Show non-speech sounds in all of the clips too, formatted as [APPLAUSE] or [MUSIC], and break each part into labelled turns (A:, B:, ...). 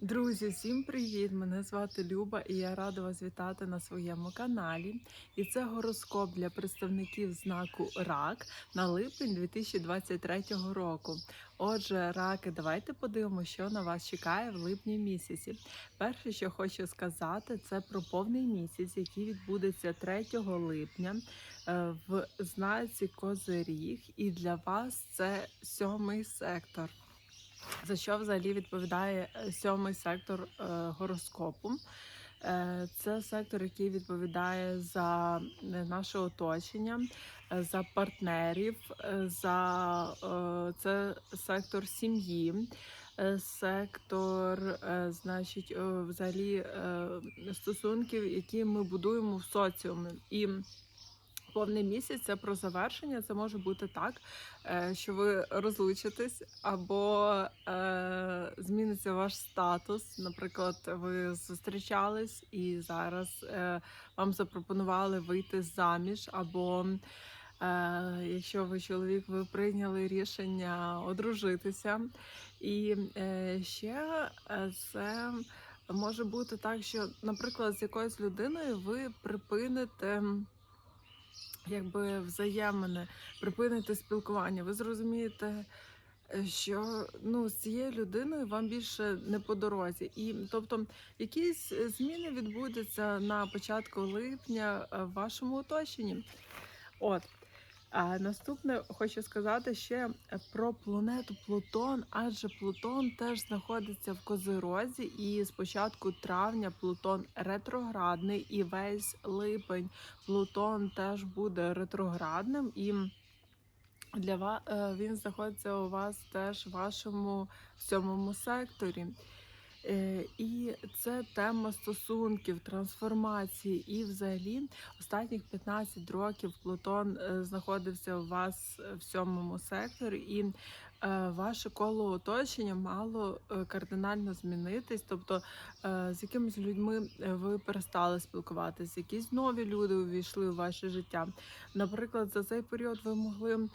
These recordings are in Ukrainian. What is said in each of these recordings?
A: Друзі, всім привіт! Мене звати Люба і я рада вас вітати на своєму каналі. І це гороскоп для представників знаку РАК на липень 2023 року. Отже, раки, давайте подивимося, що на вас чекає в липні місяці. Перше, що хочу сказати, це про повний місяць, який відбудеться 3 липня е, в знаці Козиріг. І для вас це сьомий сектор. За що взагалі відповідає е, сьомий сектор е, гороскопу? Е, Це сектор, який відповідає за наше оточення, за партнерів, за це сектор сім'ї, сектор, значить, взагалі стосунків, які ми будуємо в соціумі. І Повний місяць це про завершення. Це може бути так, е, що ви розлучитесь, або е, зміниться ваш статус. Наприклад, ви зустрічались і зараз е, вам запропонували вийти заміж, або е, якщо ви чоловік, ви прийняли рішення одружитися. І е, ще е, це може бути так, що, наприклад, з якоюсь людиною ви припините якби взаємини, припините спілкування. Ви зрозумієте, е, що ну з цією людиною вам більше не по дорозі, і тобто якісь е, зміни відбудуться на початку липня е, в вашому оточенні. От. А наступне хочу сказати ще про планету Плутон, адже Плутон теж знаходиться в Козирозі, і з початку травня Плутон ретроградний, і весь липень Плутон теж буде ретроградним. І для вас він знаходиться у вас теж в вашому сьомому секторі. Е, І це тема стосунків, трансформації. І взагалі останніх 15 років Плутон е, знаходився у вас в сьомому секторі, і е, ваше коло оточення мало е, кардинально змінитись. Тобто е, з якимись людьми е, ви перестали спілкуватися, якісь нові люди увійшли у ваше життя. Наприклад, за цей період ви могли.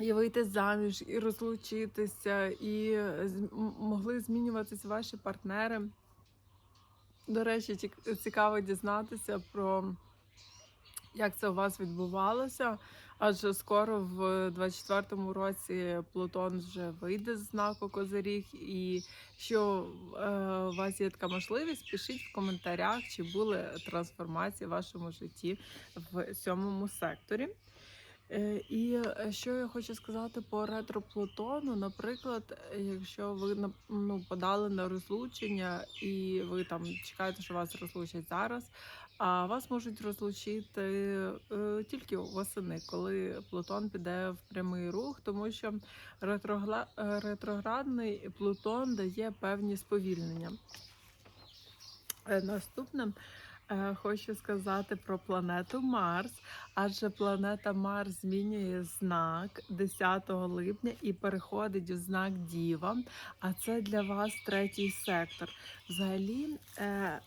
A: І вийти заміж, і розлучитися, і могли змінюватися ваші партнери. До речі, цікаво дізнатися про як це у вас відбувалося. Адже скоро в 24-му році Плутон вже вийде з знаку Козиріг. І що е, у вас є така можливість, пишіть в коментарях, чи були трансформації в вашому житті в сьомому секторі. Е, І е, що я хочу сказати по ретро Плутону, наприклад, якщо ви ну, подали на розлучення і ви там чекаєте, що вас розлучать зараз, а вас можуть розлучити е, тільки восени, коли Плутон піде в прямий рух, тому що ретрогла... ретроградний Плутон дає певні сповільнення. Наступним хочу сказати про планету Марс, адже планета Марс змінює знак 10 липня і переходить у знак Діва. А це для вас третій сектор. Взагалі, е, е,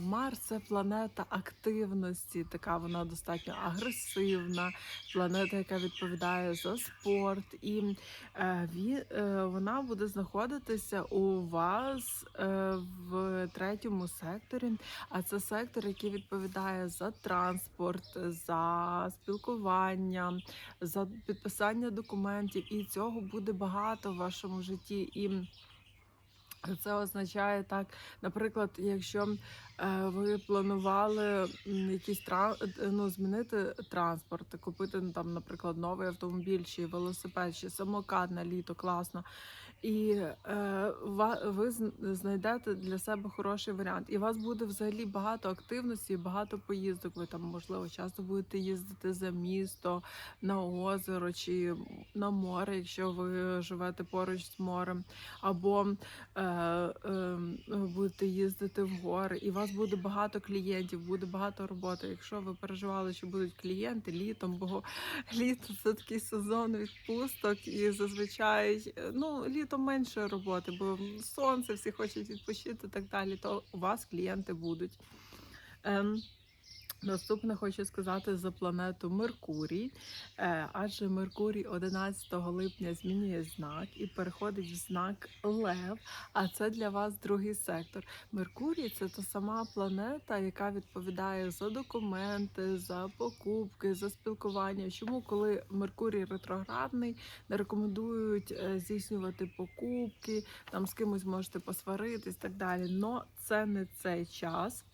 A: Марс це планета активності, така вона достатньо агресивна, планета, яка відповідає за спорт, і е, е, вона буде знаходитися у вас е, в третьому секторі. А це сектор, який відповідає за транспорт, за спілкування, за підписання документів. І цього буде багато в вашому житті. І це означає так, наприклад, якщо е, ви планували тра... е, ну, змінити транспорт, купити ну, там, наприклад, новий автомобіль, чи велосипед, чи самокат на літо, класно. І е, ви знайдете для себе хороший варіант. І у вас буде взагалі багато активності, багато поїздок. Ви там, можливо, часто будете їздити за місто, на озеро чи на море, якщо ви живете поруч з морем, або е, будете їздити в гори, і у вас буде багато клієнтів, буде багато роботи. Якщо ви переживали, що будуть клієнти літом, бо літо це такий сезон відпусток, і зазвичай е, ну літом менше роботи, бо сонце, всі хочуть відпочити і так далі. То у вас клієнти будуть. Наступне хочу сказати за планету Меркурій, Е, адже Меркурій 11 липня змінює знак і переходить в знак Лев. А це для вас другий сектор. Меркурій це та сама планета, яка відповідає за документи, за покупки, за спілкування. Чому, коли Меркурій ретроградний, не рекомендують е, здійснювати покупки, там з кимось можете посваритись, так далі. Но це не цей час.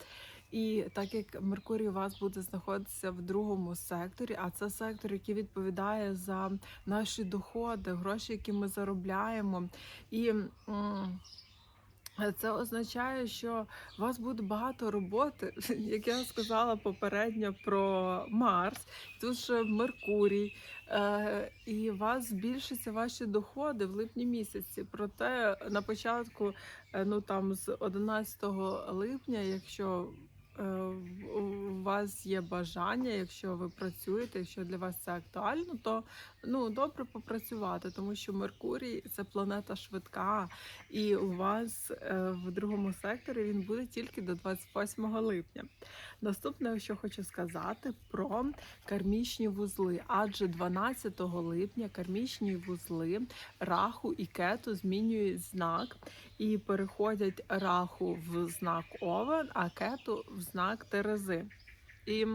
A: І так як Меркурій у вас буде знаходитися в другому секторі, а це сектор, який відповідає за наші доходи, гроші, які ми заробляємо. І це означає, що у вас буде багато роботи, [LAUGHS] як я сказала попередньо про Марс, тут ще Меркурій, е, і у вас збільшаться ваші доходи в липні місяці. Проте на початку, е, ну там з 11 липня, якщо у вас є бажання, якщо ви працюєте, якщо для вас це актуально, то ну добре попрацювати, тому що Меркурій це планета швидка, і у вас е, в другому секторі він буде тільки до 28 липня. Наступне, що хочу сказати про кармічні вузли, адже 12 липня кармічні вузли раху і кету змінюють знак і переходять раху в знак Овен, а кету в знак Терези. І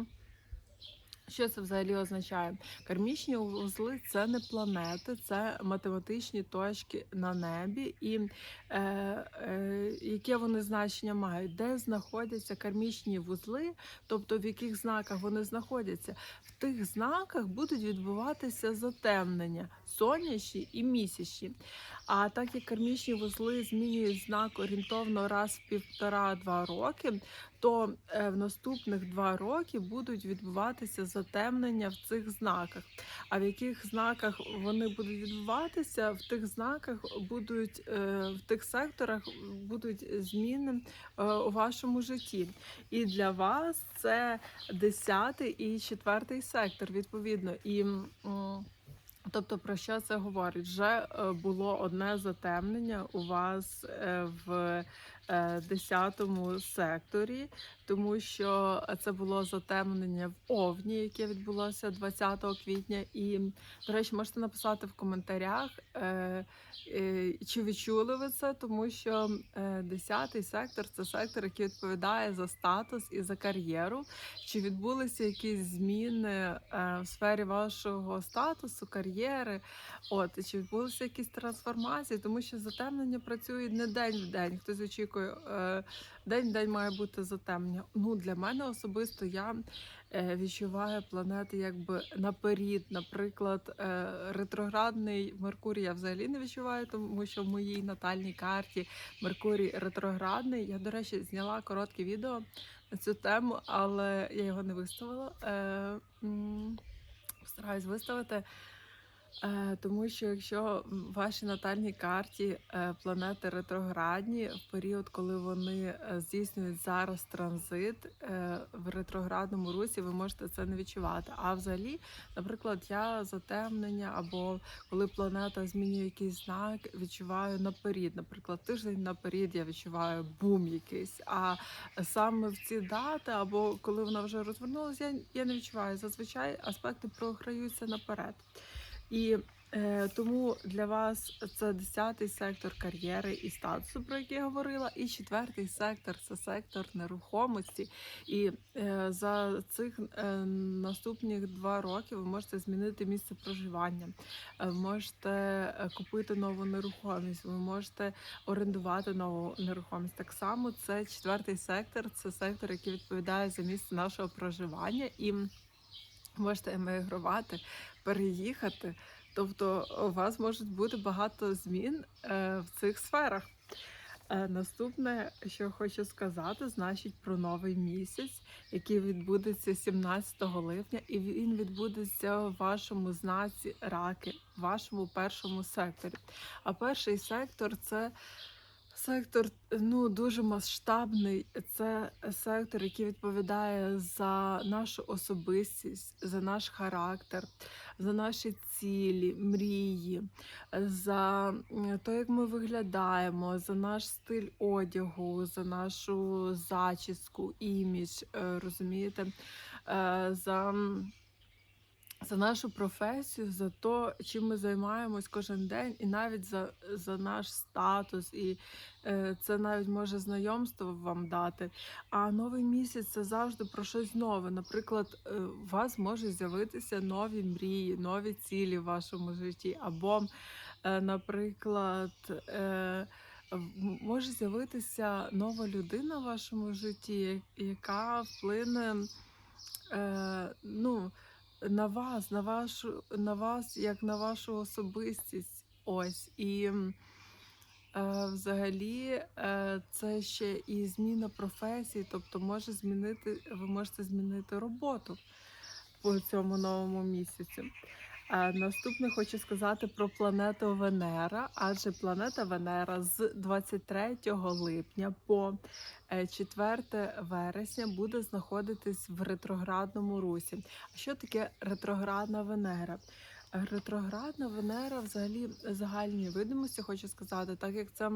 A: що це взагалі означає? Кармічні вузли це не планети, це математичні точки на небі, і е, е, яке вони значення мають, де знаходяться кармічні вузли, тобто в яких знаках вони знаходяться. В тих знаках будуть відбуватися затемнення сонячні і місячні. А так як кармічні вузли змінюють знак орієнтовно раз в півтора-два роки, то е, в наступних два роки будуть відбуватися затемнення в цих знаках. А в яких знаках вони будуть відбуватися? В тих знаках будуть е, в тих секторах будуть зміни е, у вашому житті. І для вас це 10 і 4 сектор, відповідно. І Тобто про що це говорить? Вже було одне затемнення у вас в 10 секторі, тому що це було затемнення в Овні, яке відбулося 20 квітня. І, до речі, можете написати в коментарях, е, е, чи відчули ви це, тому що 10 сектор це сектор, який відповідає за статус і за кар'єру. Чи відбулися якісь зміни е, в сфері вашого статусу, кар'єри? От чи відбулися якісь трансформації, тому що затемнення працює не день в день. Хтось очікує е, День день має бути затемнення. Ну для мене особисто я е, відчуваю планети якби наперед. Наприклад, е, ретроградний Меркурій я взагалі не відчуваю, тому що в моїй натальній карті Меркурій ретроградний. Я, до речі, зняла коротке відео на цю тему, але я його не виставила. М, Постараюсь виставити. Е, Тому що якщо в вашій натальній карті е, планети ретроградні в період, коли вони е, здійснюють зараз транзит в ретроградному русі, ви можете це не відчувати. А взагалі, наприклад, я затемнення або коли планета змінює якийсь знак, відчуваю наперед. Наприклад, тиждень наперед я відчуваю бум якийсь. А саме в ці дати, або коли вона вже розвернулася, я не відчуваю. Зазвичай аспекти програються наперед. І е, тому для вас це 10 сектор кар'єри і статусу, про який я говорила, і четвертий сектор це сектор нерухомості. І е, за цих е, наступних два роки ви можете змінити місце проживання, е, можете е, купити нову нерухомість, ви можете орендувати нову нерухомість. Так само це четвертий сектор, це сектор, який відповідає за місце нашого проживання і. Можете емігрувати, переїхати. Тобто у вас можуть бути багато змін е, в цих сферах. Е, наступне, що хочу сказати, значить про новий місяць, який відбудеться 17 липня, і він відбудеться в вашому знаці раки, в вашому першому секторі. А перший сектор це Сектор ну дуже масштабний. Це сектор, який відповідає за нашу особистість, за наш характер, за наші цілі, мрії, за те, як ми виглядаємо, за наш стиль одягу, за нашу зачіску, імідж, е, розумієте, Е, за. За нашу професію, за те, чим ми займаємось кожен день, і навіть за, за наш статус, і е, це навіть може знайомство вам дати. А новий місяць це завжди про щось нове. Наприклад, е, у вас можуть з'явитися нові мрії, нові цілі в вашому житті, або, е, наприклад, е, може з'явитися нова людина в вашому житті, яка вплине. Е, ну, на вас, на вашу, на вас, як на вашу особистість. Ось. І е, взагалі е, це ще і зміна професії, тобто може змінити, ви можете змінити роботу по цьому новому місяцю. Е, Наступне хочу сказати про планету Венера, адже планета Венера з 23 липня по е, 4 вересня буде знаходитись в ретроградному русі. А що таке ретроградна Венера? Е, Ретроградна Венера, взагалі, загальні видимості, хочу сказати, так як це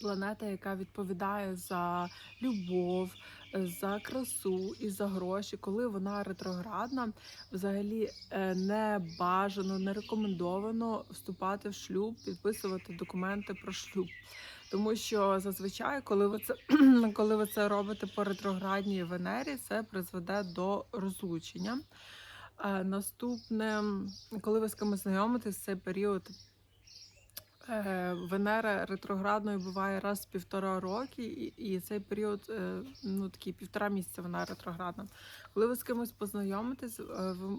A: планета, яка відповідає за любов, е, за красу і за гроші. Коли вона ретроградна, взагалі е, не бажано, не рекомендовано вступати в шлюб, підписувати документи про шлюб. Тому що зазвичай, коли ви це [CLEARS THROAT] коли ви це робите по ретроградній Венері, це призведе до розлучення. Е, Наступне, коли ви з кимось знайомитесь, цей період Венера ретроградною буває раз в півтора роки, і, цей період, е, ну такий півтора місяця вона ретроградна. Коли ви з кимось познайомитесь, е, ви,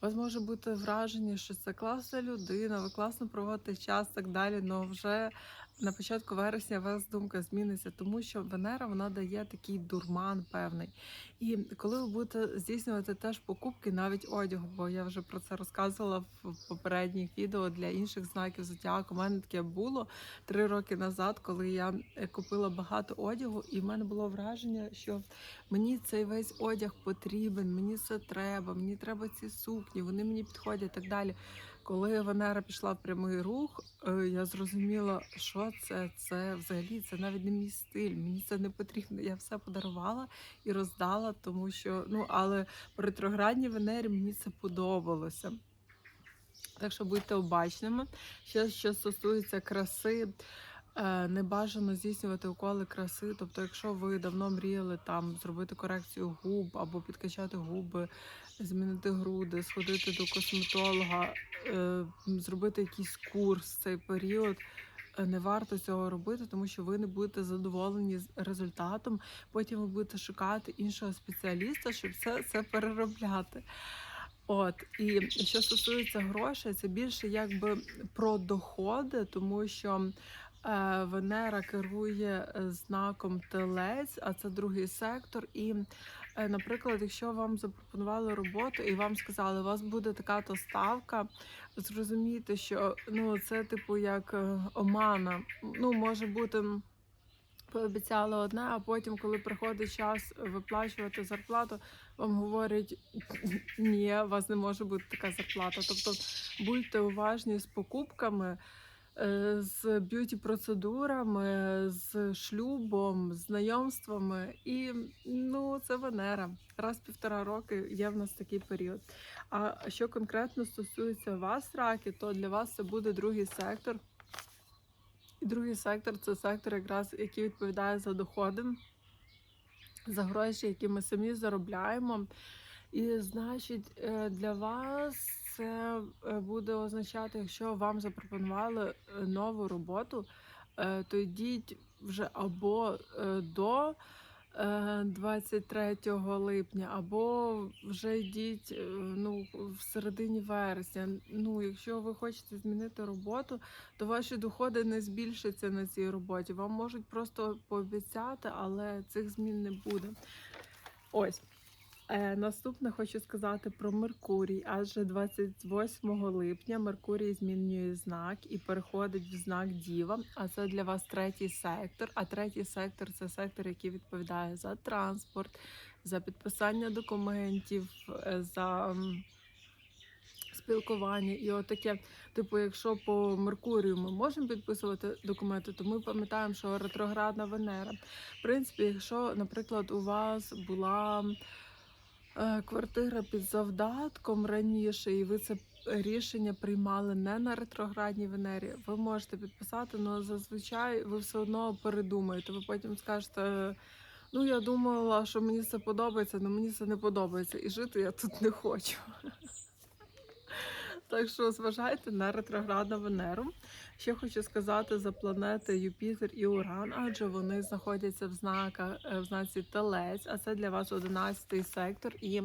A: вас може бути враження, що це класна людина, ви класно проводите час так далі. але вже на початку вересня у вас думка зміниться, тому що Венера вона дає такий дурман певний. І коли ви будете здійснювати теж покупки, навіть одягу, бо я вже про це розказувала в попередніх відео для інших знаків зодіаку. У мене таке було три роки назад, коли я е, купила багато одягу, і в мене було враження, що мені цей весь одяг потрібен, мені це треба, мені треба ці сукні, вони мені підходять і так далі. Коли Венера пішла в прямий рух, е, я зрозуміла, що це, це взагалі це навіть не мій стиль. Мені це не потрібно. Я все подарувала і роздала, тому що ну але по ретроградній Венері мені це подобалося. Так що будьте обачними. Ще що стосується краси, е, не бажано здійснювати уколи краси. Тобто, якщо ви давно мріяли там зробити корекцію губ або підкачати губи, змінити груди, сходити до косметолога, е, зробити якийсь курс в цей період. Е, Не варто цього робити, тому що ви не будете задоволені з результатом. Потім ви будете шукати іншого спеціаліста, щоб все це переробляти. От і що стосується грошей, це більше якби про доходи, тому що е, Венера керує е, знаком телець, а це другий сектор. І, наприклад, якщо вам запропонували роботу і вам сказали, у вас буде така то ставка, зрозумійте, що ну це типу як е, омана. Ну може бути. Пообіцяли одне, а потім, коли приходить час виплачувати зарплату, вам говорять ні, у вас не може бути така зарплата. Тобто будьте уважні з покупками, е, з б'юті-процедурами, з шлюбом, знайомствами. І ну, це Венера. Раз півтора роки є в нас такий період. А що конкретно стосується вас, раки, то для вас це буде другий сектор. І другий сектор це сектор, якраз який відповідає за доходи, за гроші, які ми самі заробляємо. І значить, е, для вас це е, буде означати, якщо вам запропонували е, нову роботу, е, то йдіть вже або до е, 23 липня, або вже йдіть ну, в середині вересня. Ну, якщо ви хочете змінити роботу, то ваші доходи не збільшаться на цій роботі. Вам можуть просто пообіцяти, але цих змін не буде. Ось. Е, наступне хочу сказати про Меркурій, адже 28 липня Меркурій змінює знак і переходить в знак Діва. А це для вас третій сектор. А третій сектор це сектор, який відповідає за транспорт, за підписання документів, е, за спілкування. І отаке, типу, якщо по Меркурію ми можемо підписувати документи, то ми пам'ятаємо, що ретроградна Венера. В принципі, якщо, наприклад, у вас була квартира під завдатком раніше, і ви це рішення приймали не на ретроградній Венері, ви можете підписати, але зазвичай ви все одно передумаєте. Ви потім скажете. Ну, я думала, що мені це подобається, але мені це не подобається. І жити я тут не хочу. Так що зважайте на ретроградну Венеру. Ще хочу сказати за планети Юпітер і Уран, адже вони знаходяться в знаках е, в знаці Телець, а це для вас 11 сектор. І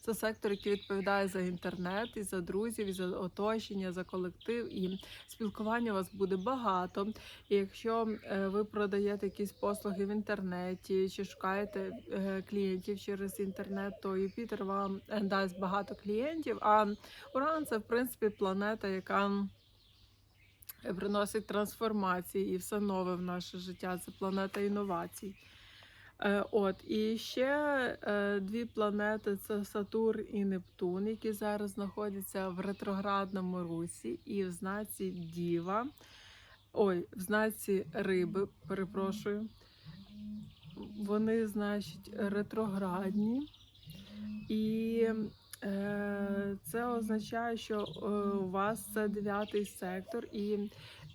A: це сектор, який відповідає за інтернет, і за друзів, і за оточення, за колектив. І спілкування у вас буде багато. І якщо е, ви продаєте якісь послуги в інтернеті, чи шукаєте е, клієнтів через інтернет, то Юпітер вам дасть багато клієнтів. А Уран це в принципі планета, яка приносить трансформації і все нове в наше життя. Це планета інновацій. Е, От і ще е, дві планети: це Сатурн і Нептун, які зараз знаходяться в ретроградному русі і в знаці Діва. Ой, в знаці риби, перепрошую. Вони, значить, ретроградні. І це означає, що е, у вас це дев'ятий сектор, і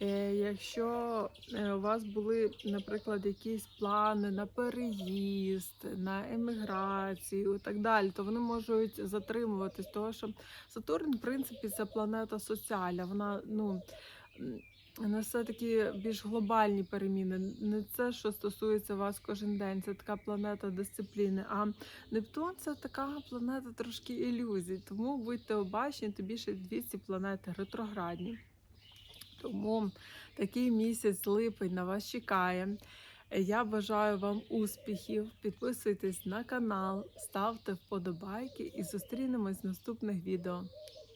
A: е, якщо е, у вас були, наприклад, якісь плани на переїзд, на еміграцію і так далі, то вони можуть затримуватись, того що Сатурн, в принципі, це планета соціальна. Вона ну. М, Несе такі більш глобальні переміни. Не це, що стосується вас кожен день. Це така планета дисципліни. А Нептун це така планета трошки ілюзій. Тому будьте обачні, тобі ще 200 планет ретроградні. Тому такий місяць липень на вас чекає. Я бажаю вам успіхів. Підписуйтесь на канал, ставте вподобайки і зустрінемось в наступних відео.